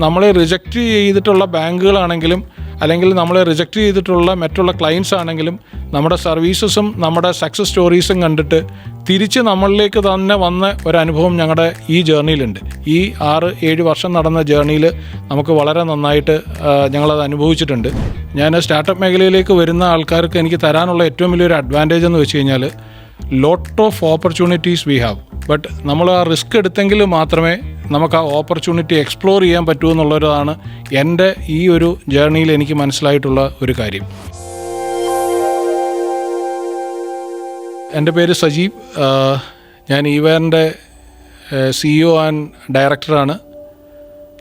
നമ്മളെ റിജക്റ്റ് ചെയ്തിട്ടുള്ള ബാങ്കുകളാണെങ്കിലും അല്ലെങ്കിൽ നമ്മളെ റിജക്റ്റ് ചെയ്തിട്ടുള്ള മറ്റുള്ള ക്ലയൻസ് ആണെങ്കിലും നമ്മുടെ സർവീസസും നമ്മുടെ സക്സസ് സ്റ്റോറീസും കണ്ടിട്ട് തിരിച്ച് നമ്മളിലേക്ക് തന്നെ വന്ന അനുഭവം ഞങ്ങളുടെ ഈ ജേർണിയിലുണ്ട് ഈ ആറ് ഏഴ് വർഷം നടന്ന ജേർണിയിൽ നമുക്ക് വളരെ നന്നായിട്ട് ഞങ്ങളത് അനുഭവിച്ചിട്ടുണ്ട്. ഞാൻ സ്റ്റാർട്ടപ്പ് മേഖലയിലേക്ക് വരുന്ന ആൾക്കാർക്ക് എനിക്ക് തരാനുള്ള ഏറ്റവും വലിയൊരു അഡ്വാന്റേജ് എന്ന് വെച്ച് കഴിഞ്ഞാൽ lot of opportunities we have but നമ്മൾ ആ റിസ്ക് എടുത്തെങ്കിൽ മാത്രമേ നമുക്ക് ആ ഓപ്പർച്യൂണിറ്റി എക്സ്പ്ലോർ ചെയ്യാൻ പറ്റൂ എന്നുള്ളതാണ് എന്റെ ഈ ഒരു ജേർണിയിൽ എനിക്ക് മനസ്സിലായിട്ടുള്ള ഒരു കാര്യം. എന്റെ പേര് സജീവ്. ഞാൻ ഈവേറിന്റെ സിഇഒ ആൻഡ് ഡയറക്ടറാണ്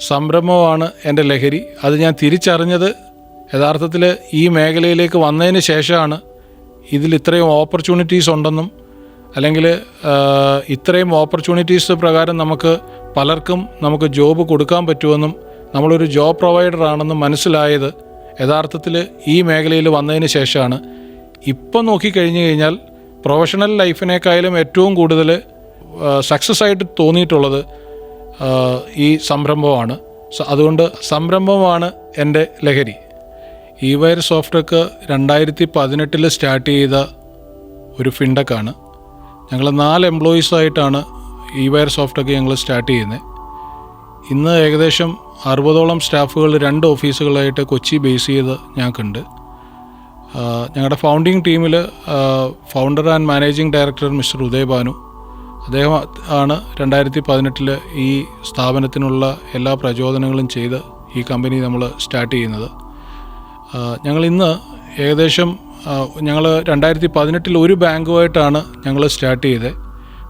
സംരംഭമാണ് എന്റെ ലഹരി. അത് ഞാൻ തിരിച്ചറിഞ്ഞത് യഥാർത്ഥത്തിൽ ഈ മേഖലയിലേക്ക് വന്നതിന് ശേഷമാണ് ഇതിൽ ഇത്രയും ഓപ്പർച്യൂണിറ്റീസ് ഉണ്ടെന്നും അല്ലെങ്കിൽ ഇത്രയും ഓപ്പർച്യൂണിറ്റീസ് പ്രകാരം നമുക്ക് പലർക്കും നമുക്ക് ജോബ് കൊടുക്കാൻ പറ്റുമെന്നും നമ്മളൊരു ജോബ് പ്രൊവൈഡർ ആണെന്നും മനസ്സിലായത് യഥാർത്ഥത്തിൽ ഈ മേഖലയിൽ വന്നതിന് ശേഷമാണ്. ഇപ്പം നോക്കിക്കഴിഞ്ഞു കഴിഞ്ഞാൽ പ്രൊഫഷണൽ ലൈഫിനേക്കാളും ഏറ്റവും കൂടുതൽ സക്സസ് ആയിട്ട് തോന്നിയിട്ടുള്ളത് ഈ സംരംഭമാണ്. അതുകൊണ്ട് സംരംഭമാണ് എന്റെ ലഹരി. ഈ വയർ സോഫ്റ്റ്ടെക്ക് രണ്ടായിരത്തി പതിനെട്ടിൽ സ്റ്റാർട്ട് ചെയ്ത ഒരു ഫിൻടെക്കാണ് ഞങ്ങൾ നാല് എംപ്ലോയീസായിട്ടാണ് ഈ വയർ സോഫ്റ്റ്ടെക്ക് ഞങ്ങൾ സ്റ്റാർട്ട് ചെയ്യുന്നത് ഇന്ന് ഏകദേശം അറുപതോളം സ്റ്റാഫുകൾ രണ്ട് ഓഫീസുകളായിട്ട് കൊച്ചി ബേസ് ചെയ്ത് ഞങ്ങൾക്കുണ്ട്. ഞങ്ങളുടെ ഫൗണ്ടിങ് ടീമിൽ founder and managing director mister Uday Banu. അദ്ദേഹം ആണ് രണ്ടായിരത്തി പതിനെട്ടിൽ ഈ സ്ഥാപനത്തിനുള്ള എല്ലാ പ്രചോദനങ്ങളും ചെയ്ത് ഈ കമ്പനി നമ്മൾ സ്റ്റാർട്ട് ചെയ്യുന്നത്. ഞങ്ങൾ ഇന്ന് ഏകദേശം ഞങ്ങൾ രണ്ടായിരത്തി പതിനെട്ടിൽ ഒരു ബാങ്കുമായിട്ടാണ് ഞങ്ങൾ സ്റ്റാർട്ട് ചെയ്തത്.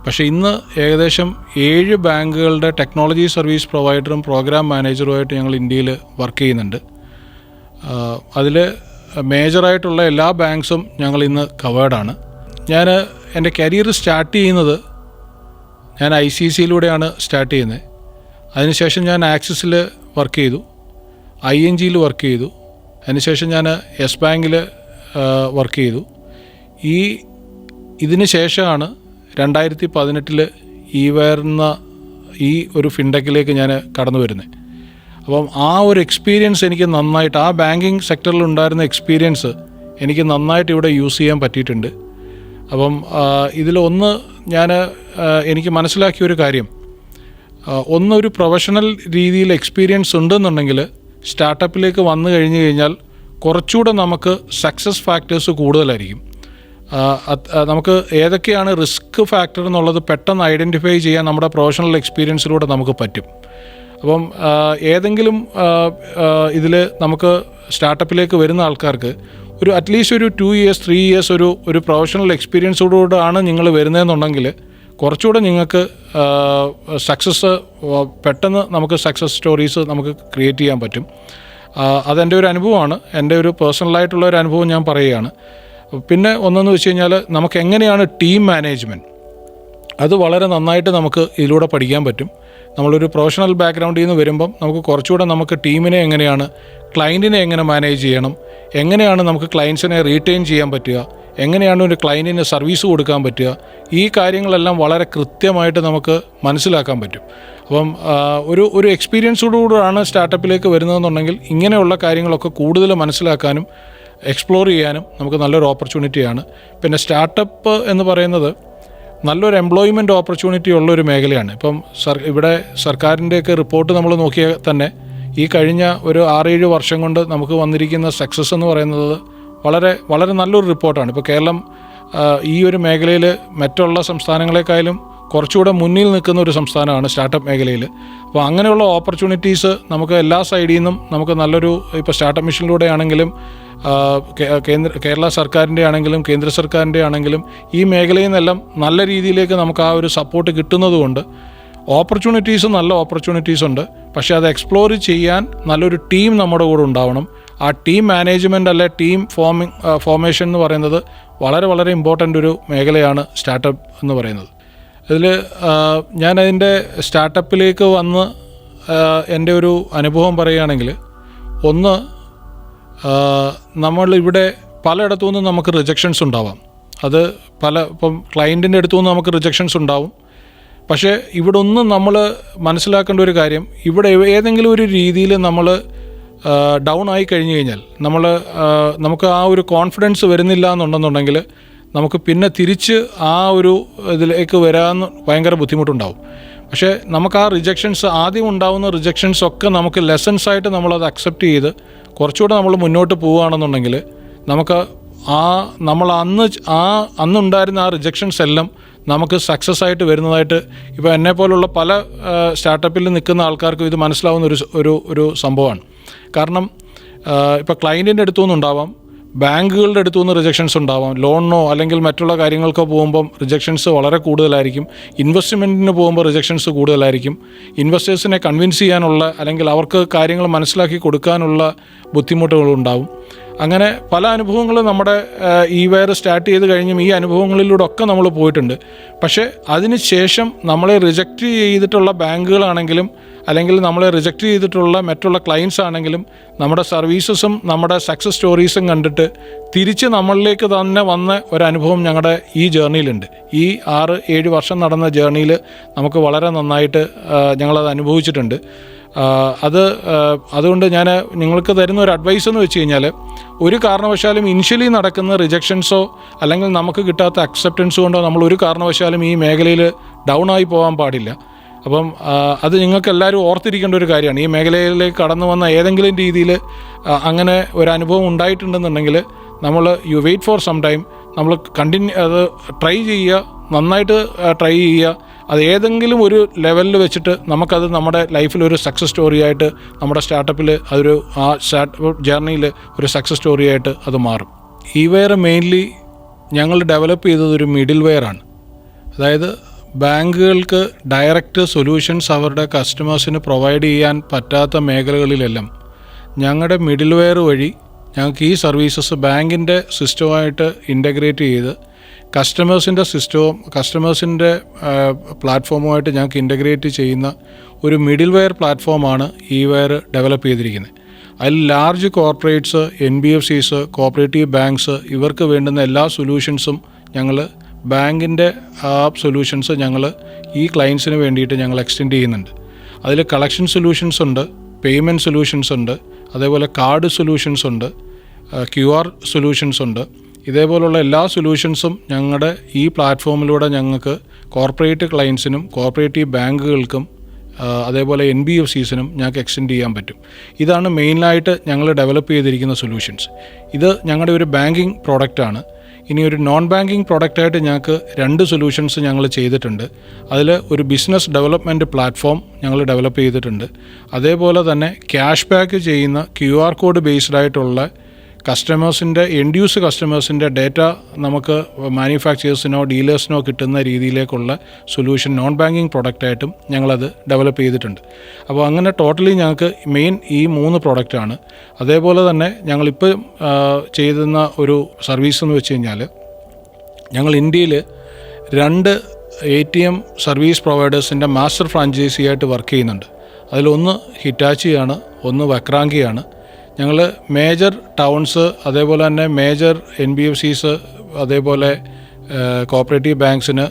പക്ഷേ ഇന്ന് ഏകദേശം ഏഴ് ബാങ്കുകളുടെ ടെക്നോളജി സർവീസ് പ്രൊവൈഡറും പ്രോഗ്രാം മാനേജറുമായിട്ട് ഞങ്ങൾ ഇന്ത്യയിൽ വർക്ക് ചെയ്യുന്നുണ്ട്. അതിൽ മേജറായിട്ടുള്ള എല്ലാ ബാങ്ക്സും ഞങ്ങൾ ഇന്ന് കവേർഡാണ് ഞാൻ എന്റെ കരിയർ സ്റ്റാർട്ട് ചെയ്യുന്നത് ഞാൻ ഐ സി സിയിലൂടെയാണ് സ്റ്റാർട്ട് ചെയ്യുന്നത്. അതിനുശേഷം ഞാൻ ആക്സിസിൽ വർക്ക് ചെയ്തു. ഐ എൻ ജിയിൽ വർക്ക് ചെയ്തു. അതിനുശേഷം ഞാൻ യെസ് ബാങ്കിൽ വർക്ക് ചെയ്തു. ഈ ഇതിന് ശേഷമാണ് രണ്ടായിരത്തി പതിനെട്ടിൽ ഈ വരുന്ന ഈ ഒരു ഫിൻടെക്കിലേക്ക് ഞാൻ കടന്നു വരുന്നത് അപ്പം ആ ഒരു എക്സ്പീരിയൻസ് എനിക്ക് നന്നായിട്ട് ആ ബാങ്കിങ് സെക്ടറിൽ ഉണ്ടായിരുന്ന എക്സ്പീരിയൻസ് എനിക്ക് നന്നായിട്ട് ഇവിടെ യൂസ് ചെയ്യാൻ പറ്റിയിട്ടുണ്ട്. അപ്പം ഇതിലൊന്ന് ഞാൻ എനിക്ക് മനസ്സിലാക്കിയ ഒരു കാര്യം. ഒന്നൊരു പ്രൊഫഷണൽ രീതിയിൽ എക്സ്പീരിയൻസ് ഉണ്ടെന്നുണ്ടെങ്കിൽ സ്റ്റാർട്ടപ്പിലേക്ക് വന്നു കഴിഞ്ഞു കഴിഞ്ഞാൽ കുറച്ചുകൂടെ നമുക്ക് സക്സസ് ഫാക്ടേഴ്സ് കൂടുതലായിരിക്കും. നമുക്ക് ഏതൊക്കെയാണ് റിസ്ക് ഫാക്ടർ എന്നുള്ളത് പെട്ടെന്ന് ഐഡന്റിഫൈ ചെയ്യാൻ നമ്മുടെ പ്രൊഫഷണൽ എക്സ്പീരിയൻസിലൂടെ നമുക്ക് പറ്റും. അപ്പം ഏതെങ്കിലും ഇതിൽ നമുക്ക് സ്റ്റാർട്ടപ്പിലേക്ക് വരുന്ന ആൾക്കാർക്ക് ഒരു അറ്റ്ലീസ്റ്റ് ഒരു ടു ഇയേഴ്സ് ത്രീ ഇയേഴ്സ് ഒരു ഒരു പ്രൊഫഷണൽ എക്സ്പീരിയൻസോടുകൂടെ ആണ് നിങ്ങൾ വരുന്നതെന്നുണ്ടെങ്കിൽ കുറച്ചുകൂടെ നിങ്ങൾക്ക് സക്സസ് പെട്ടെന്ന് നമുക്ക് സക്സസ് സ്റ്റോറീസ് നമുക്ക് ക്രിയേറ്റ് ചെയ്യാൻ പറ്റും. അതെന്റെ ഒരു അനുഭവമാണ്. എന്റെ ഒരു പേഴ്സണലായിട്ടുള്ള ഒരു അനുഭവം ഞാൻ പറയുകയാണ്. പിന്നെ ഒന്നെന്ന് വെച്ച് കഴിഞ്ഞാൽ നമുക്ക് എങ്ങനെയാണ് ടീം മാനേജ്മെന്റ് അത് വളരെ നന്നായിട്ട് നമുക്ക് ഇതിലൂടെ പഠിക്കാൻ പറ്റും. നമ്മളൊരു പ്രൊഫഷണൽ ബാക്ക്ഗ്രൗണ്ടിൽ നിന്ന് വരുമ്പം നമുക്ക് കുറച്ചുകൂടെ നമുക്ക് ടീമിനെ എങ്ങനെയാണ് ക്ലയന്റിനെ എങ്ങനെ മാനേജ് ചെയ്യണം? എങ്ങനെയാണ് നമുക്ക് ക്ലയൻസിനെ റീറ്റെയിൻ ചെയ്യാൻ പറ്റുക? എങ്ങനെയാണ് ഒരു ക്ലയന്റിന് സർവീസ് കൊടുക്കാൻ പറ്റുക? ഈ കാര്യങ്ങളെല്ലാം വളരെ കൃത്യമായിട്ട് നമുക്ക് മനസ്സിലാക്കാൻ പറ്റും. അപ്പം ഒരു ഒരു എക്സ്പീരിയൻസോടുകൂടാണ് സ്റ്റാർട്ടപ്പിലേക്ക് വരുന്നതെന്നുണ്ടെങ്കിൽ ഇങ്ങനെയുള്ള കാര്യങ്ങളൊക്കെ കൂടുതൽ മനസ്സിലാക്കാനും എക്സ്പ്ലോർ ചെയ്യാനും നമുക്ക് നല്ലൊരു ഓപ്പർച്യൂണിറ്റിയാണ് പിന്നെ സ്റ്റാർട്ടപ്പ് എന്ന് പറയുന്നത് നല്ലൊരു എംപ്ലോയ്മെന്റ് ഓപ്പർച്യൂണിറ്റി ഉള്ള ഒരു മേഖലയാണ്. ഇപ്പം സർ ഇവിടെ സർക്കാരിന്റെയൊക്കെ റിപ്പോർട്ട് നമ്മൾ നോക്കിയാൽ തന്നെ ഈ കഴിഞ്ഞ ഒരു ആറേഴ് വർഷം കൊണ്ട് നമുക്ക് വന്നിരിക്കുന്ന സക്സസ് എന്ന് പറയുന്നത് വളരെ വളരെ നല്ലൊരു റിപ്പോർട്ടാണ്. ഇപ്പോൾ കേരളം ഈ ഒരു മേഖലയിൽ മറ്റുള്ള സംസ്ഥാനങ്ങളെക്കാളും കുറച്ചുകൂടെ മുന്നിൽ നിൽക്കുന്ന ഒരു സംസ്ഥാനമാണ് സ്റ്റാർട്ടപ്പ് മേഖലയിൽ. അപ്പോൾ അങ്ങനെയുള്ള ഓപ്പർച്യൂണിറ്റീസ് നമുക്ക് എല്ലാ സൈഡിൽ നിന്നും നമുക്ക് നല്ലൊരു ഇപ്പോൾ സ്റ്റാർട്ടപ്പ് മിഷനിലൂടെ ആണെങ്കിലും കേന്ദ്ര കേരള സർക്കാരിന്റെ ആണെങ്കിലും കേന്ദ്ര സർക്കാരിന്റെ ആണെങ്കിലും ഈ മേഖലയിൽ നിന്നെല്ലാം നല്ല രീതിയിലേക്ക് നമുക്ക് ആ ഒരു സപ്പോർട്ട് കിട്ടുന്നതുകൊണ്ട് ഓപ്പർച്യൂണിറ്റീസ് നല്ല ഓപ്പർച്യൂണിറ്റീസ് ഉണ്ട്. പക്ഷേ അത് എക്സ്പ്ലോർ ചെയ്യാൻ നല്ലൊരു ടീം നമ്മുടെ കൂടെ ഉണ്ടാവണം. ആ ടീം മാനേജ്മെന്റ് അല്ലെ ടീം ഫോമിങ് ഫോർമേഷൻ എന്ന് പറയുന്നത് വളരെ വളരെ ഇമ്പോർട്ടന്റ് ഒരു മേഖലയാണ് സ്റ്റാർട്ടപ്പ് എന്ന് പറയുന്നത്. ഇതിൽ ഞാൻ അതിന്റെ സ്റ്റാർട്ടപ്പിലേക്ക് വന്ന് എന്റെ ഒരു അനുഭവം പറയുകയാണെങ്കിൽ ഒന്ന് നമ്മൾ ഇവിടെ പലയിടത്തു നിന്നും നമുക്ക് റിജക്ഷൻസ് ഉണ്ടാവാം. അത് പല ഇപ്പം ക്ലയന്റിന്റെ അടുത്തു നിന്ന് നമുക്ക് റിജക്ഷൻസ് ഉണ്ടാവും. പക്ഷേ ഇവിടെ ഒന്നും നമ്മൾ മനസ്സിലാക്കേണ്ട ഒരു കാര്യം ഇവിടെ ഏതെങ്കിലും ഒരു രീതിയിൽ നമ്മൾ ഡൗൺ ആയി കഴിഞ്ഞു കഴിഞ്ഞാൽ നമ്മൾ നമുക്ക് ആ ഒരു കോൺഫിഡൻസ് വരുന്നില്ല എന്നുണ്ടെന്നുണ്ടെങ്കിൽ നമുക്ക് പിന്നെ തിരിച്ച് ആ ഒരു ഇതിലേക്ക് വരാൻ ഭയങ്കര ബുദ്ധിമുട്ടുണ്ടാവും. പക്ഷേ നമുക്ക് ആ റിജക്ഷൻസ് ആദ്യം ഉണ്ടാകുന്ന റിജക്ഷൻസ് ഒക്കെ നമുക്ക് ലെസൺസ് ആയിട്ട് നമ്മളത് അക്സെപ്റ്റ് ചെയ്ത് കുറച്ചുകൂടെ നമ്മൾ മുന്നോട്ട് പോവുകയാണെന്നുണ്ടെങ്കിൽ നമുക്ക് ആ നമ്മൾ അന്ന് ആ അന്നുണ്ടായിരുന്ന ആ റിജക്ഷൻസ് എല്ലാം നമുക്ക് സക്സസ് ആയിട്ട് വരുന്നതായിട്ട് ഇപ്പോൾ എന്നെ പോലുള്ള പല സ്റ്റാർട്ടപ്പിൽ നിൽക്കുന്ന ആൾക്കാർക്കും ഇത് മനസ്സിലാവുന്ന ഒരു ഒരു ഒരു സംഭവമാണ്. കാരണം ഇപ്പോൾ ക്ലയന്റിന്റെ അടുത്തു നിന്നുണ്ടാവാം ബാങ്കുകളുടെ അടുത്തു നിന്ന് റിജക്ഷൻസ് ഉണ്ടാവാം ലോണിനോ അല്ലെങ്കിൽ മറ്റുള്ള കാര്യങ്ങൾക്കോ പോകുമ്പം റിജക്ഷൻസ് വളരെ കൂടുതലായിരിക്കും. ഇൻവെസ്റ്റ്മെന്റിന് പോകുമ്പോൾ റിജക്ഷൻസ് കൂടുതലായിരിക്കും. ഇൻവെസ്റ്റേഴ്സിനെ കൺവിൻസ് ചെയ്യാനുള്ള അല്ലെങ്കിൽ അവർക്ക് കാര്യങ്ങൾ മനസ്സിലാക്കി കൊടുക്കാനുള്ള ബുദ്ധിമുട്ടുകളുണ്ടാവും അങ്ങനെ പല അനുഭവങ്ങളും നമ്മുടെ ഈ വയർ സ്റ്റാർട്ട് ചെയ്ത് കഴിഞ്ഞും ഈ അനുഭവങ്ങളിലൂടെ ഒക്കെ നമ്മൾ പോയിട്ടുണ്ട്. പക്ഷേ അതിന് ശേഷം നമ്മളെ റിജക്റ്റ് ചെയ്തിട്ടുള്ള ബാങ്കുകളാണെങ്കിലും അല്ലെങ്കിൽ നമ്മളെ റിജക്റ്റ് ചെയ്തിട്ടുള്ള മറ്റുള്ള ക്ലയൻസ് ആണെങ്കിലും നമ്മുടെ സർവീസസും നമ്മുടെ സക്സസ് സ്റ്റോറീസും കണ്ടിട്ട് തിരിച്ച് നമ്മളിലേക്ക് തന്നെ വന്ന അനുഭവം ഞങ്ങളുടെ ഈ ജേർണിയിലുണ്ട് ഈ ആറ് ഏഴ് വർഷം നടന്ന ജേർണിയിൽ നമുക്ക് വളരെ നന്നായിട്ട് ഞങ്ങളത് അനുഭവിച്ചിട്ടുണ്ട്. അത് അതുകൊണ്ട് ഞാൻ നിങ്ങൾക്ക് തരുന്ന ഒരു അഡ്വൈസ് എന്ന് വെച്ച് കഴിഞ്ഞാൽ ഒരു കാരണവശാലും ഇനിഷ്യലി നടക്കുന്ന റിജക്ഷൻസോ അല്ലെങ്കിൽ നമുക്ക് കിട്ടാത്ത അക്സെപ്റ്റൻസ് കൊണ്ടോ നമ്മൾ ഒരു കാരണവശാലും ഈ മേഖലയിൽ ഡൗൺ ആയി പോകാൻ പാടില്ല. അപ്പം അത് നിങ്ങൾക്ക് എല്ലാവരും ഓർത്തിരിക്കേണ്ട ഒരു കാര്യമാണ്. ഈ മേഖലയിലേക്ക് കടന്നു വന്ന ഏതെങ്കിലും രീതിയിൽ അങ്ങനെ ഒരു അനുഭവം ഉണ്ടായിട്ടുണ്ടെന്നുണ്ടെങ്കിൽ നമ്മൾ you wait for some time നമ്മൾ കണ്ടിന്യൂ അത് ട്രൈ ചെയ്യുക നന്നായിട്ട് ട്രൈ ചെയ്യുക. അത് ഏതെങ്കിലും ഒരു ലെവലിൽ വെച്ചിട്ട് നമുക്കത് നമ്മുടെ ലൈഫിൽ ഒരു സക്സസ് സ്റ്റോറി ആയിട്ട് നമ്മുടെ സ്റ്റാർട്ടപ്പിൽ അതൊരു ആ സ്റ്റാർട്ടപ്പ് ജേർണിയിൽ ഒരു സക്സസ് സ്റ്റോറി ആയിട്ട് അത് മാറും. ഈ വെയർ മെയിൻലി ഞങ്ങൾ ഡെവലപ്പ് ചെയ്തത് ഒരു മിഡിൽ വെയറാണ് അതായത് ബാങ്കുകൾക്ക് ഡയറക്റ്റ് സൊല്യൂഷൻസ് അവരുടെ കസ്റ്റമേഴ്സിന് പ്രൊവൈഡ് ചെയ്യാൻ പറ്റാത്ത മേഖലകളിലെല്ലാം ഞങ്ങളുടെ മിഡിൽ വെയർ വഴി ഞങ്ങൾക്ക് ഈ സർവീസസ് ബാങ്കിന്റെ സിസ്റ്റവുമായിട്ട് ഇന്റഗ്രേറ്റ് ചെയ്ത് കസ്റ്റമേഴ്സിന്റെ സിസ്റ്റവും കസ്റ്റമേഴ്സിന്റെ പ്ലാറ്റ്ഫോമുമായിട്ട് ഞങ്ങൾക്ക് ഇന്റഗ്രേറ്റ് ചെയ്യുന്ന ഒരു മിഡിൽ വെയർ പ്ലാറ്റ്ഫോമാണ് ഈ വെയർ ഡെവലപ്പ് ചെയ്തിരിക്കുന്നത്. അതിൽ large corporates N B F Cs cooperative banks ഇവർക്ക് വേണ്ടുന്ന എല്ലാ സൊല്യൂഷൻസും ഞങ്ങൾ ബാങ്കിന്റെ ആ സൊല്യൂഷൻസ് ഞങ്ങൾ ഈ ക്ലയൻസിന് വേണ്ടിയിട്ട് ഞങ്ങൾ എക്സ്റ്റെൻഡ് ചെയ്യുന്നുണ്ട്. അതിൽ കളക്ഷൻ സൊല്യൂഷൻസ് ഉണ്ട് പേയ്മെന്റ് സൊല്യൂഷൻസ് ഉണ്ട് അതേപോലെ കാർഡ് സൊല്യൂഷൻസ് ഉണ്ട് ക്യു ആർ സൊല്യൂഷൻസ് ഉണ്ട്. ഇതേപോലുള്ള എല്ലാ സൊല്യൂഷൻസും ഞങ്ങളുടെ ഈ പ്ലാറ്റ്ഫോമിലൂടെ ഞങ്ങൾക്ക് കോർപ്പറേറ്റ് ക്ലയൻസിനും കോർപ്പറേറ്റീവ് ബാങ്കുകൾക്കും അതേപോലെ എൻ ബി എഫ് സീസിനും ഞങ്ങൾക്ക് എക്സ്റ്റെൻഡ് ചെയ്യാൻ പറ്റും. ഇതാണ് മെയിനായിട്ട് ഞങ്ങൾ ഡെവലപ്പ് ചെയ്തിരിക്കുന്ന സൊല്യൂഷൻസ് ഇത് ഞങ്ങളുടെ ഒരു ബാങ്കിങ് പ്രോഡക്റ്റാണ് ഇനി ഒരു നോൺ ബാങ്കിങ് പ്രോഡക്റ്റായിട്ട് ഞങ്ങൾക്ക് രണ്ട് സൊല്യൂഷൻസ് ഞങ്ങൾ ചെയ്തിട്ടുണ്ട്. അതിൽ ഒരു ബിസിനസ് ഡെവലപ്മെന്റ് പ്ലാറ്റ്ഫോം ഞങ്ങൾ ഡെവലപ്പ് ചെയ്തിട്ടുണ്ട്. അതേപോലെ തന്നെ ക്യാഷ് ബാക്ക് ചെയ്യുന്ന ക്യു ആർ കോഡ് ബേസ്ഡ് ആയിട്ടുള്ള കസ്റ്റമേഴ്സിന്റെ എൻഡ് യൂസ് കസ്റ്റമേഴ്സിന്റെ ഡേറ്റ നമുക്ക് മാനുഫാക്ചേഴ്സിനോ ഡീലേഴ്സിനോ കിട്ടുന്ന രീതിയിലേക്കുള്ള സൊല്യൂഷൻ നോൺ ബാങ്കിങ് പ്രൊഡക്റ്റായിട്ടും ഞങ്ങളത് ഡെവലപ്പ് ചെയ്തിട്ടുണ്ട്. അപ്പോൾ അങ്ങനെ ടോട്ടലി ഞങ്ങൾക്ക് മെയിൻ ഈ മൂന്ന് പ്രൊഡക്റ്റാണ് അതേപോലെ തന്നെ ഞങ്ങളിപ്പോൾ ചെയ്തുന്ന ഒരു സർവീസ് എന്ന് വെച്ച് കഴിഞ്ഞാൽ ഞങ്ങൾ ഇന്ത്യയിൽ രണ്ട് എ ടി എം സർവീസ് പ്രൊവൈഡേഴ്സിന്റെ മാസ്റ്റർ ഫ്രാഞ്ചൈസി ആയിട്ട് വർക്ക് ചെയ്യുന്നുണ്ട്. അതിലൊന്ന് ഹിറ്റാച്ചിയാണ് ഒന്ന് വക്രാങ്കിയാണ് ഞങ്ങൾ മേജർ ടൗൺസ് അതേപോലെ തന്നെ major N B F Cs അതേപോലെ കോപ്പറേറ്റീവ് ബാങ്ക്സിന്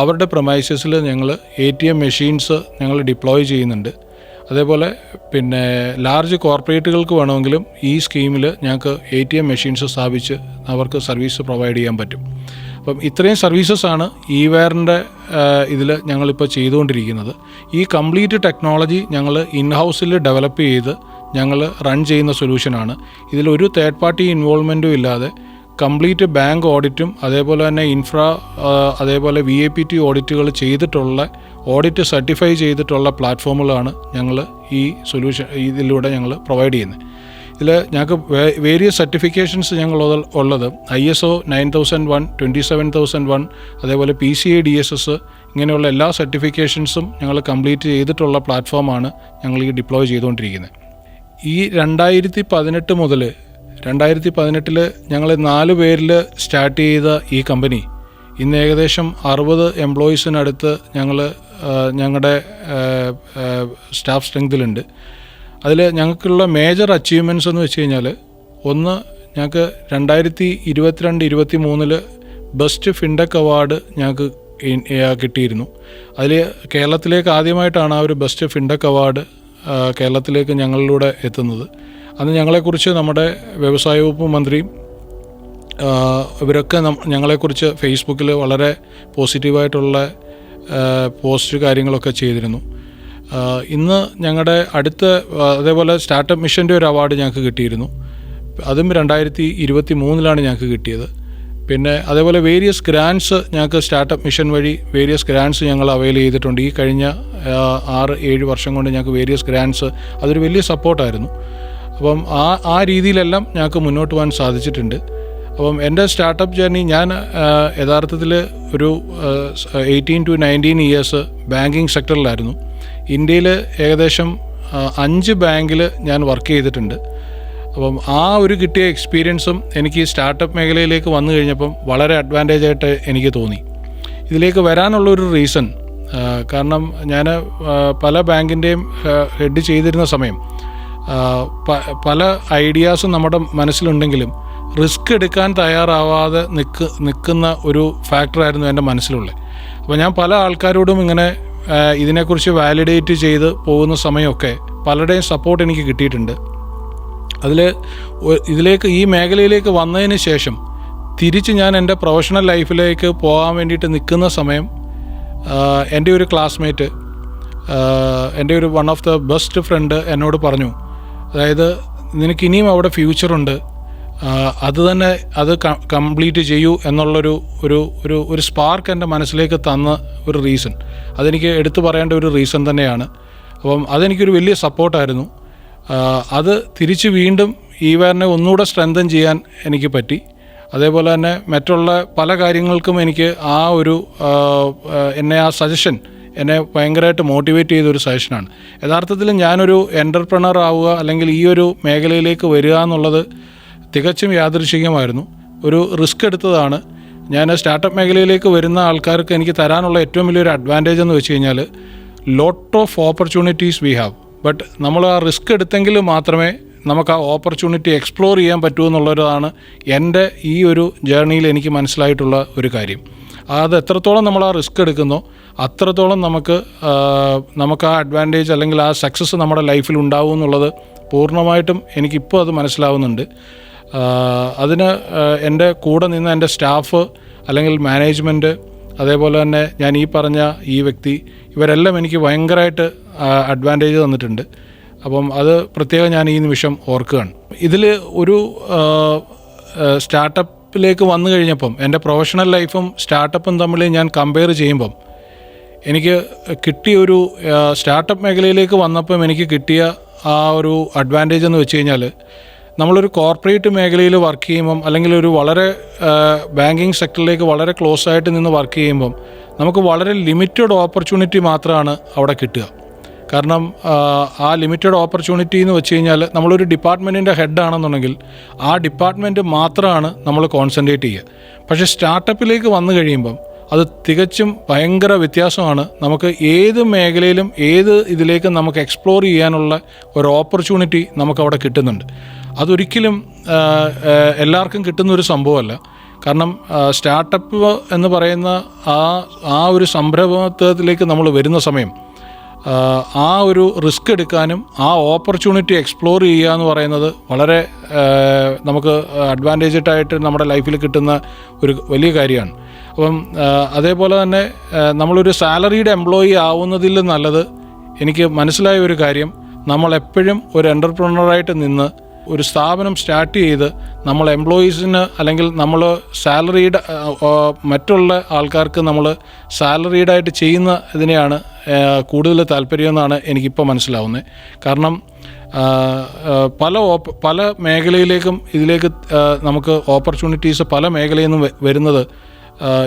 അവരുടെ പ്രൊമൈസസിൽ ഞങ്ങൾ എ ടി എം മെഷീൻസ് ഞങ്ങൾ ഡിപ്ലോയ് ചെയ്യുന്നുണ്ട്. അതേപോലെ പിന്നെ ലാർജ് കോർപ്പറേറ്റുകൾക്ക് വേണമെങ്കിലും ഈ സ്കീമിൽ ഞങ്ങൾക്ക് എ ടി എം മെഷീൻസ് സ്ഥാപിച്ച് അവർക്ക് സർവീസ് പ്രൊവൈഡ് ചെയ്യാൻ പറ്റും. അപ്പം ഇത്രയും സർവീസസ് ആണ് ഈ വെയറിന്റെ ഇതിൽ ഞങ്ങളിപ്പോൾ ചെയ്തുകൊണ്ടിരിക്കുന്നത്. ഈ കംപ്ലീറ്റ് ടെക്നോളജി ഞങ്ങൾ ഇൻ ഹൗസിൽ ഡെവലപ്പ് ചെയ്ത് ഞങ്ങൾ റൺ ചെയ്യുന്ന സൊല്യൂഷനാണ് ഇതിലൊരു തേർഡ് പാർട്ടി ഇൻവോൾവ്മെന്റും ഇല്ലാതെ കംപ്ലീറ്റ് ബാങ്ക് ഓഡിറ്റും അതേപോലെ തന്നെ ഇൻഫ്ര അതേപോലെ വി എ പി ടി ഓഡിറ്റുകൾ ചെയ്തിട്ടുള്ള ഓഡിറ്റ് സർട്ടിഫൈ ചെയ്തിട്ടുള്ള പ്ലാറ്റ്ഫോമുകളാണ് ഞങ്ങൾ ഈ സൊല്യൂഷൻ ഇതിലൂടെ ഞങ്ങൾ പ്രൊവൈഡ് ചെയ്യുന്നത്. ഇതിൽ ഞങ്ങൾക്ക് വേരിയസ് സർട്ടിഫിക്കേഷൻസ് ഞങ്ങൾ ഉള്ളത് I S O nine thousand one twenty seven thousand one അതേപോലെ P C I D S S ഇങ്ങനെയുള്ള എല്ലാ സർട്ടിഫിക്കേഷൻസും ഞങ്ങൾ കംപ്ലീറ്റ് ചെയ്തിട്ടുള്ള പ്ലാറ്റ്ഫോമാണ് ഞങ്ങൾ ഈ ഡിപ്ലോയ് ചെയ്തുകൊണ്ടിരിക്കുന്നത്. ഈ രണ്ടായിരത്തി പതിനെട്ട് മുതൽ രണ്ടായിരത്തി പതിനെട്ടിൽ ഞങ്ങൾ നാല് പേരിൽ സ്റ്റാർട്ട് ചെയ്ത ഈ കമ്പനി. ഇന്ന് ഏകദേശം അറുപത് എംപ്ലോയീസിനടുത്ത് ഞങ്ങൾ ഞങ്ങളുടെ സ്റ്റാഫ് സ്ട്രെങ്തിലുണ്ട്. അതിൽ ഞങ്ങൾക്കുള്ള മേജർ അച്ചീവ്മെന്റ്സ് എന്ന് വെച്ച് കഴിഞ്ഞാൽ ഒന്ന് ഞങ്ങൾക്ക് രണ്ടായിരത്തി ഇരുപത്തിരണ്ട് ഇരുപത്തി മൂന്നിൽ ബെസ്റ്റ് ഫിൻടെക് അവാർഡ് ഞങ്ങൾക്ക് കിട്ടിയിരുന്നു. അതിൽ കേരളത്തിലേക്ക് ആദ്യമായിട്ടാണ് ആ ഒരു ബെസ്റ്റ് ഫിൻടെക് അവാർഡ് കേരളത്തിലേക്ക് ഞങ്ങളിലൂടെ എത്തുന്നത്. അന്ന് ഞങ്ങളെക്കുറിച്ച് നമ്മുടെ വ്യവസായ വകുപ്പ് മന്ത്രിയും ഇവരൊക്കെ ഞങ്ങളെക്കുറിച്ച് ഫേസ്ബുക്കിൽ വളരെ പോസിറ്റീവായിട്ടുള്ള പോസ്റ്റ് കാര്യങ്ങളൊക്കെ ചെയ്തിരുന്നു. ഇന്ന് ഞങ്ങളുടെ അടുത്ത അതേപോലെ സ്റ്റാർട്ടപ്പ് മിഷന്റെ ഒരു അവാർഡ് ഞങ്ങൾക്ക് കിട്ടിയിരുന്നു. അതും രണ്ടായിരത്തി ഇരുപത്തി മൂന്നിലാണ് ഞങ്ങൾക്ക് കിട്ടിയത്. പിന്നെ അതേപോലെ വേരിയസ് ഗ്രാൻസ് ഞങ്ങൾക്ക് സ്റ്റാർട്ടപ്പ് മിഷൻ വഴി വേരിയസ് ഗ്രാൻസ് ഞങ്ങൾ അവൈൽ ചെയ്തിട്ടുണ്ട്. ഈ കഴിഞ്ഞ ആറ് ഏഴ് വർഷം കൊണ്ട് ഞങ്ങൾക്ക് വേരിയസ് ഗ്രാൻസ് അതൊരു വലിയ സപ്പോർട്ടായിരുന്നു അപ്പം ആ ആ രീതിയിലെല്ലാം ഞങ്ങൾക്ക് മുന്നോട്ട് പോകാൻ സാധിച്ചിട്ടുണ്ട്. അപ്പം എന്റെ സ്റ്റാർട്ടപ്പ് ജേർണി ഞാൻ യഥാർത്ഥത്തിൽ ഒരു eighteen to nineteen years banking സെക്ടറിലായിരുന്നു ഇന്ത്യയിൽ ഏകദേശം അഞ്ച് ബാങ്കിൽ ഞാൻ വർക്ക് ചെയ്തിട്ടുണ്ട്. അപ്പം ആ ഒരു കിട്ടിയ എക്സ്പീരിയൻസും എനിക്ക് ഈ സ്റ്റാർട്ടപ്പ് മേഖലയിലേക്ക് വന്നു കഴിഞ്ഞപ്പം വളരെ അഡ്വാന്റേജ് ആയിട്ട് എനിക്ക് തോന്നി. ഇതിലേക്ക് വരാനുള്ള ഒരു റീസൺ കാരണം ഞാൻ പല ബാങ്കിന്റെയും ഹെഡ് ചെയ്തിരുന്ന സമയം പല ഐഡിയാസും നമ്മുടെ മനസ്സിലുണ്ടെങ്കിലും റിസ്ക് എടുക്കാൻ തയ്യാറാവാതെ നിൽക്ക് നിൽക്കുന്ന ഒരു ഫാക്ടറായിരുന്നു എന്റെ മനസ്സിലുള്ളത് അപ്പോൾ ഞാൻ പല ആൾക്കാരോടും ഇങ്ങനെ ഇതിനെക്കുറിച്ച് വാലിഡേറ്റ് ചെയ്ത് പോകുന്ന സമയമൊക്കെ പലരുടെയും സപ്പോർട്ട് എനിക്ക് കിട്ടിയിട്ടുണ്ട്. അതിൽ ഇതിലേക്ക് ഈ മേഖലയിലേക്ക് വന്നതിന് ശേഷം തിരിച്ച് ഞാൻ എന്റെ പ്രൊഫഷണൽ ലൈഫിലേക്ക് പോകാൻ വേണ്ടിയിട്ട് നിൽക്കുന്ന സമയം എന്റെ ഒരു ക്ലാസ്മേറ്റ് എന്റെ ഒരു one of the best friend എന്നോട് പറഞ്ഞു അതായത് നിനക്ക് ഇനിയും അവിടെ ഫ്യൂച്ചറുണ്ട് അത് തന്നെ അത് കംപ്ലീറ്റ് ചെയ്യൂ എന്നുള്ളൊരു ഒരു ഒരു ഒരു സ്പാർക്ക് എന്റെ മനസ്സിലേക്ക് തന്ന ഒരു റീസൺ അതെനിക്ക് എടുത്തു പറയേണ്ട ഒരു റീസൺ തന്നെയാണ്. അപ്പം അതെനിക്കൊരു വലിയ സപ്പോർട്ടായിരുന്നു അത് തിരിച്ച് വീണ്ടും ഈ വേറിനെ ഒന്നുകൂടെ സ്ട്രെങ്തൻ ചെയ്യാൻ എനിക്ക് പറ്റി. അതേപോലെ തന്നെ മറ്റുള്ള പല കാര്യങ്ങൾക്കും എനിക്ക് ആ ഒരു എന്നെ ആ സജഷൻ എന്നെ ഭയങ്കരമായിട്ട് മോട്ടിവേറ്റ് ചെയ്ത ഒരു സജഷനാണ് യഥാർത്ഥത്തിൽ ഞാനൊരു എന്റർപ്രണർ ആവുക അല്ലെങ്കിൽ ഈ ഒരു മേഖലയിലേക്ക് വരിക എന്നുള്ളത് തികച്ചും യാദൃശികമായിരുന്നു ഒരു റിസ്ക് എടുത്തതാണ്. ഞാൻ സ്റ്റാർട്ടപ്പ് മേഖലയിലേക്ക് വരുന്ന ആൾക്കാർക്ക് എനിക്ക് തരാനുള്ള ഏറ്റവും വലിയൊരു അഡ്വാന്റേജ് എന്ന് വെച്ച് കഴിഞ്ഞാൽ lot of opportunities we have but നമ്മൾ ആ റിസ്ക് എടുത്തെങ്കിൽ മാത്രമേ നമുക്ക് ആ ഓപ്പർച്യൂണിറ്റി എക്സ്പ്ലോർ ചെയ്യാൻ പറ്റൂ എന്നുള്ളതാണ് എന്റെ ഈ ഒരു ജേർണിയിൽ എനിക്ക് മനസ്സിലായിട്ടുള്ള ഒരു കാര്യം. അത് എത്രത്തോളം നമ്മൾ ആ റിസ്ക് എടുക്കുന്നോ അത്രത്തോളം നമുക്ക് നമുക്ക് ആ അഡ്വാന്റേജ് അല്ലെങ്കിൽ ആ സക്സസ് നമ്മുടെ ലൈഫിൽ ഉണ്ടാവും എന്നുള്ളത് പൂർണമായിട്ടും എനിക്കിപ്പോൾ അത് മനസ്സിലാവുന്നുണ്ട്. അതിന് എന്റെ കൂടെ നിന്ന് എന്റെ സ്റ്റാഫ് അല്ലെങ്കിൽ മാനേജ്മെന്റ് അതേപോലെ തന്നെ ഞാൻ ഈ പറഞ്ഞ ഈ വ്യക്തി ഇവരെല്ലാം എനിക്ക് ഭയങ്കരമായിട്ട് അഡ്വാന്റേജ് തന്നിട്ടുണ്ട്. അപ്പം അത് പ്രത്യേകം ഞാൻ ഈ നിമിഷം ഓർക്കുകയാണ്. ഇതിൽ ഒരു സ്റ്റാർട്ടപ്പിലേക്ക് വന്നു കഴിഞ്ഞപ്പം എന്റെ പ്രൊഫഷണൽ ലൈഫും സ്റ്റാർട്ടപ്പും തമ്മിൽ ഞാൻ കമ്പയർ ചെയ്യുമ്പം എനിക്ക് കിട്ടിയ ഒരു സ്റ്റാർട്ടപ്പ് മേഖലയിലേക്ക് വന്നപ്പം എനിക്ക് കിട്ടിയ ആ ഒരു അഡ്വാന്റേജ് എന്ന് വെച്ച് കഴിഞ്ഞാൽ നമ്മളൊരു കോർപ്പറേറ്റ് മേഖലയിൽ വർക്ക് ചെയ്യുമ്പം അല്ലെങ്കിൽ ഒരു വളരെ ബാങ്കിങ് സെക്ടറിലേക്ക് വളരെ ക്ലോസ് ആയിട്ട് നിന്ന് വർക്ക് ചെയ്യുമ്പം നമുക്ക് വളരെ ലിമിറ്റഡ് ഓപ്പർച്യൂണിറ്റി മാത്രമാണ് അവിടെ കിട്ടുക. കാരണം ആ, ലിമിറ്റഡ് ഓപ്പർച്യൂണിറ്റി എന്ന് വെച്ച് കഴിഞ്ഞാൽ നമ്മളൊരു ഡിപ്പാർട്ട്മെന്റിന്റെ ഹെഡാണെന്നുണ്ടെങ്കിൽ ആ ഡിപ്പാർട്ട്മെന്റ് മാത്രമാണ് നമ്മൾ കോൺസെൻട്രേറ്റ് ചെയ്യുക. പക്ഷേ സ്റ്റാർട്ടപ്പിലേക്ക് വന്നു കഴിയുമ്പം അത് തികച്ചും ഭയങ്കര വ്യത്യാസമാണ്. നമുക്ക് ഏത് മേഖലയിലും ഏത് ഇതിലേക്കും നമുക്ക് എക്സ്പ്ലോർ ചെയ്യാനുള്ള ഒരു ഓപ്പർച്യൂണിറ്റി നമുക്ക് അവിടെ കിട്ടുന്നുണ്ട്. അതൊരിക്കലും എല്ലാവർക്കും കിട്ടുന്ന ഒരു സംഭവമല്ല. കാരണം സ്റ്റാർട്ടപ്പ് എന്ന് പറയുന്ന ആ ആ ഒരു സംരംഭത്തിലേക്ക് നമ്മൾ വരുന്ന സമയം ആ ഒരു റിസ്ക് എടുക്കാനും ആ ഓപ്പർച്യൂണിറ്റി എക്സ്പ്ലോർ ചെയ്യുക എന്ന് പറയുന്നത് വളരെ നമുക്ക് അഡ്വാന്റേജായിട്ട് നമ്മുടെ ലൈഫിൽ കിട്ടുന്ന ഒരു വലിയ കാര്യമാണ്. അപ്പം അതേപോലെ തന്നെ നമ്മളൊരു സാലറീഡ് എംപ്ലോയി ആവുന്നതിൽ നല്ലത് എനിക്ക് മനസ്സിലായ ഒരു കാര്യം നമ്മളെപ്പോഴും ഒരു എന്റർപ്രണറായിട്ട് നിന്ന് ഒരു സ്ഥാപനം സ്റ്റാർട്ട് ചെയ്ത് നമ്മൾ എംപ്ലോയീസിന് അല്ലെങ്കിൽ നമ്മൾ സാലറീഡ് മറ്റുള്ള ആൾക്കാർക്ക് നമ്മൾ സാലറീഡായിട്ട് ചെയ്യുന്ന ഇതിനെയാണ് കൂടുതൽ താല്പര്യമെന്നാണ് എനിക്കിപ്പോൾ മനസ്സിലാവുന്നത്. കാരണം പല ഓപ്പ പല മേഖലയിലേക്കും ഇതിലേക്ക് നമുക്ക് ഓപ്പർച്യൂണിറ്റീസ് പല മേഖലയിൽ നിന്നും വരുന്നത്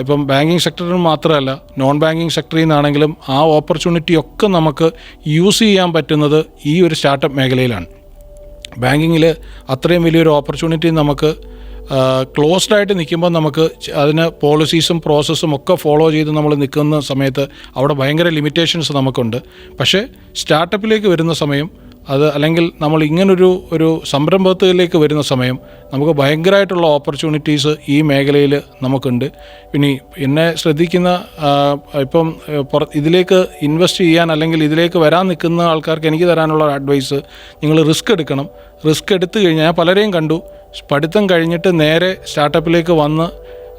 ഇപ്പം ബാങ്കിങ് സെക്ടറിൽ മാത്രമല്ല നോൺ ബാങ്കിങ് സെക്ടറിൽ നിന്നാണെങ്കിലും ആ ഓപ്പർച്യൂണിറ്റി ഒക്കെ നമുക്ക് യൂസ് ചെയ്യാൻ പറ്റുന്നത് ഈ ഒരു സ്റ്റാർട്ടപ്പ് മേഖലയിലാണ്. ബാങ്കിങ്ങിൽ അത്രയും വലിയൊരു ഓപ്പർച്യൂണിറ്റി നമുക്ക് ക്ലോസ്ഡ് ആയിട്ട് നിൽക്കുമ്പോൾ നമുക്ക് അതിന് പോളിസീസും പ്രോസസ്സും ഒക്കെ ഫോളോ ചെയ്ത് നമ്മൾ നിൽക്കുന്ന സമയത്ത് അവിടെ ഭയങ്കര ലിമിറ്റേഷൻസ് നമുക്കുണ്ട്. പക്ഷേ സ്റ്റാർട്ടപ്പിലേക്ക് വരുന്ന സമയം അത് അല്ലെങ്കിൽ നമ്മൾ ഇങ്ങനൊരു ഒരു സംരംഭത്തിലേക്ക് വരുന്ന സമയം നമുക്ക് ഭയങ്കരമായിട്ടുള്ള ഓപ്പർച്യൂണിറ്റീസ് ഈ മേഖലയിൽ നമുക്കുണ്ട്. ഇനി എന്നെ ശ്രദ്ധിക്കുന്ന ഇപ്പം ഇതിലേക്ക് ഇൻവെസ്റ്റ് ചെയ്യാൻ അല്ലെങ്കിൽ ഇതിലേക്ക് വരാൻ നിൽക്കുന്ന ആൾക്കാർക്ക് എനിക്ക് തരാനുള്ള അഡ്വൈസ് നിങ്ങൾ റിസ്ക് എടുക്കണം. റിസ്ക് എടുത്തു കഴിഞ്ഞാൽ ഞാൻ പലരെയും കണ്ടു. പഠിത്തം കഴിഞ്ഞിട്ട് നേരെ സ്റ്റാർട്ടപ്പിലേക്ക് വന്ന്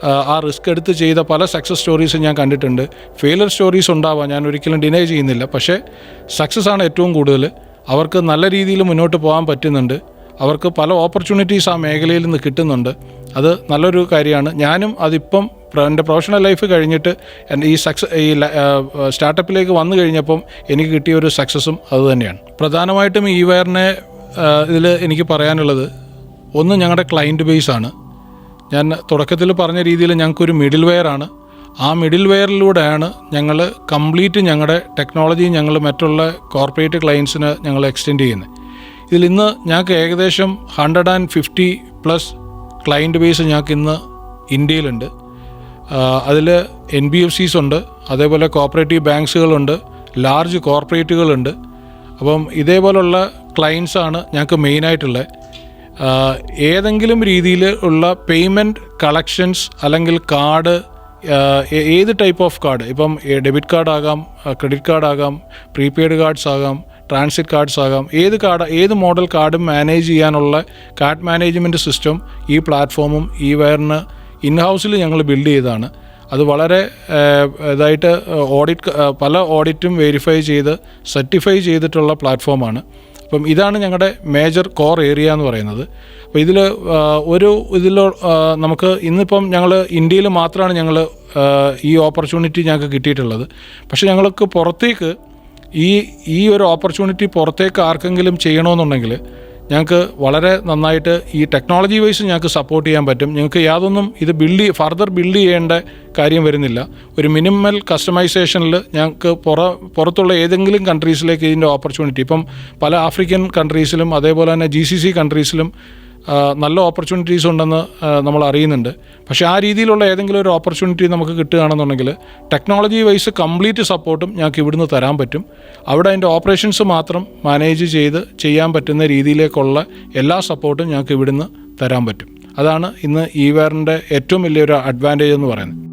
ആ റിസ്ക് എടുത്ത് ചെയ്ത പല സക്സസ് സ്റ്റോറീസും ഞാൻ കണ്ടിട്ടുണ്ട്. ഫെയിലർ സ്റ്റോറീസ് ഉണ്ടാവാം. ഞാൻ ഒരിക്കലും ഡിനൈ ചെയ്യുന്നില്ല. പക്ഷേ സക്സസ് ആണ് ഏറ്റവും കൂടുതൽ. അവർക്ക് നല്ല രീതിയിൽ മുന്നോട്ട് പോകാൻ പറ്റുന്നുണ്ട്. അവർക്ക് പല ഓപ്പർച്യൂണിറ്റീസ് ആ മേഖലയിൽ നിന്ന് കിട്ടുന്നുണ്ട്. അത് നല്ലൊരു കാര്യമാണ്. ഞാനും അതിപ്പം എന്റെ പ്രൊഫഷണൽ ലൈഫ് കഴിഞ്ഞിട്ട് എന്റെ ഈ സക്സസ് ഈ സ്റ്റാർട്ടപ്പിലേക്ക് വന്നു കഴിഞ്ഞപ്പം എനിക്ക് കിട്ടിയ ഒരു സക്സസ്സും അതുതന്നെയാണ് പ്രധാനമായിട്ടും ഈ വയറിനെ ഇതിൽ എനിക്ക് പറയാനുള്ളത് ഒന്ന് ഞങ്ങളുടെ ക്ലയന്റ് ബേസ് ആണ്. ഞാൻ തുടക്കത്തിൽ പറഞ്ഞ രീതിയിൽ ഞങ്ങൾക്കൊരു മിഡിൽ വെയർ ആണ്. ആ മിഡിൽ വെയറിലൂടെയാണ് ഞങ്ങൾ കംപ്ലീറ്റ് ഞങ്ങളുടെ ടെക്നോളജി ഞങ്ങൾ മറ്റുള്ള കോർപ്പറേറ്റ് ക്ലയൻസിന് ഞങ്ങൾ എക്സ്റ്റെൻഡ് ചെയ്യുന്നത് ഇതിൽ ഇന്ന് ഞങ്ങൾക്ക് ഏകദേശം hundred and fifty plus client base ഞങ്ങൾക്ക് ഇന്ന് ഇന്ത്യയിലുണ്ട്. അതിൽ എൻ ബി എഫ് സീസ് ഉണ്ട് അതേപോലെ കോപ്പറേറ്റീവ് ബാങ്ക്സുകളുണ്ട് ലാർജ് കോർപ്പറേറ്റുകളുണ്ട് അപ്പം ഇതേപോലുള്ള ക്ലയൻസാണ് ഞങ്ങൾക്ക് മെയിനായിട്ടുള്ളത് ഏതെങ്കിലും രീതിയിൽ ഉള്ള പേയ്മെന്റ് കളക്ഷൻസ് അല്ലെങ്കിൽ കാർഡ് ഏത് ടൈപ്പ് ഓഫ് കാർഡ് ഇപ്പം ഡെബിറ്റ് കാർഡ് ആകാം ക്രെഡിറ്റ് കാർഡ് ആകാം പ്രീപെയ്ഡ് കാർഡ്സ് ആകാം ട്രാൻസിറ്റ് കാർഡ്സ് ആകാം ഏത് കാർഡ് ഏത് മോഡൽ കാർഡും മാനേജ് ചെയ്യാനുള്ള കാർഡ് മാനേജ്മെന്റ് സിസ്റ്റം ഈ പ്ലാറ്റ്ഫോമും ഈ വയറിന് ഇൻ ഹൗസിൽ ഞങ്ങൾ ബിൽഡ് ചെയ്തതാണ്. അത് വളരെ ഇതായിട്ട് ഓഡിറ്റ് പല ഓഡിറ്റും വെരിഫൈ ചെയ്ത് സർട്ടിഫൈ ചെയ്തിട്ടുള്ള പ്ലാറ്റ്ഫോമാണ് അപ്പം ഇതാണ് ഞങ്ങളുടെ മേജർ കോർ ഏരിയ എന്ന് പറയുന്നത്. അപ്പോൾ ഇതിൽ ഒരു ഇതിൽ നമുക്ക് ഇന്നിപ്പം ഞങ്ങൾ ഇന്ത്യയിൽ മാത്രമാണ് ഞങ്ങൾ ഈ ഓപ്പർച്യൂണിറ്റി ഞങ്ങൾക്ക് കിട്ടിയിട്ടുള്ളത്. പക്ഷേ ഞങ്ങൾക്ക് പുറത്തേക്ക് ഈ ഈ ഒരു ഓപ്പർച്യൂണിറ്റി പുറത്തേക്ക് ആർക്കെങ്കിലും ചെയ്യണമെന്നുണ്ടെങ്കിൽ ഞങ്ങൾക്ക് വളരെ നന്നായിട്ട് ഈ ടെക്നോളജി വൈസ് ഞങ്ങൾക്ക് സപ്പോർട്ട് ചെയ്യാൻ പറ്റും. ഞങ്ങൾക്ക് യാതൊന്നും ഇത് ബിൽഡ് ഫർദർ ബിൽഡ് ചെയ്യേണ്ട കാര്യം വരുന്നില്ല. ഒരു മിനിമൽ കസ്റ്റമൈസേഷനിൽ ഞങ്ങൾക്ക് പുറ പുറത്തുള്ള ഏതെങ്കിലും കൺട്രീസിലേക്ക് ഇതിന്റെ ഓപ്പർച്യൂണിറ്റി ഇപ്പം പല ആഫ്രിക്കൻ കൺട്രീസിലും അതേപോലെ തന്നെ ജി സി സി കൺട്രീസിലും നല്ല ഓപ്പർച്യൂണിറ്റീസ് ഉണ്ടെന്ന് നമ്മൾ അറിയുന്നുണ്ട്. പക്ഷേ ആ രീതിയിലുള്ള ഏതെങ്കിലും ഒരു ഓപ്പർച്യൂണിറ്റി നമുക്ക് കിട്ടുകയാണെന്നുണ്ടെങ്കിൽ ടെക്നോളജി വൈസ് കംപ്ലീറ്റ് സപ്പോർട്ടും ഞങ്ങൾക്ക് ഇവിടുന്ന് തരാൻ പറ്റും. അവിടെ അതിന്റെ ഓപ്പറേഷൻസ് മാത്രം മാനേജ് ചെയ്ത് ചെയ്യാൻ പറ്റുന്ന രീതിയിലേക്കുള്ള എല്ലാ സപ്പോർട്ടും ഞങ്ങൾക്ക് ഇവിടുന്ന് തരാൻ പറ്റും. അതാണ് ഇന്ന് ഈ വെയറിന്റെ ഏറ്റവും വലിയൊരു അഡ്വാന്റേജ് എന്ന് പറയുന്നത്.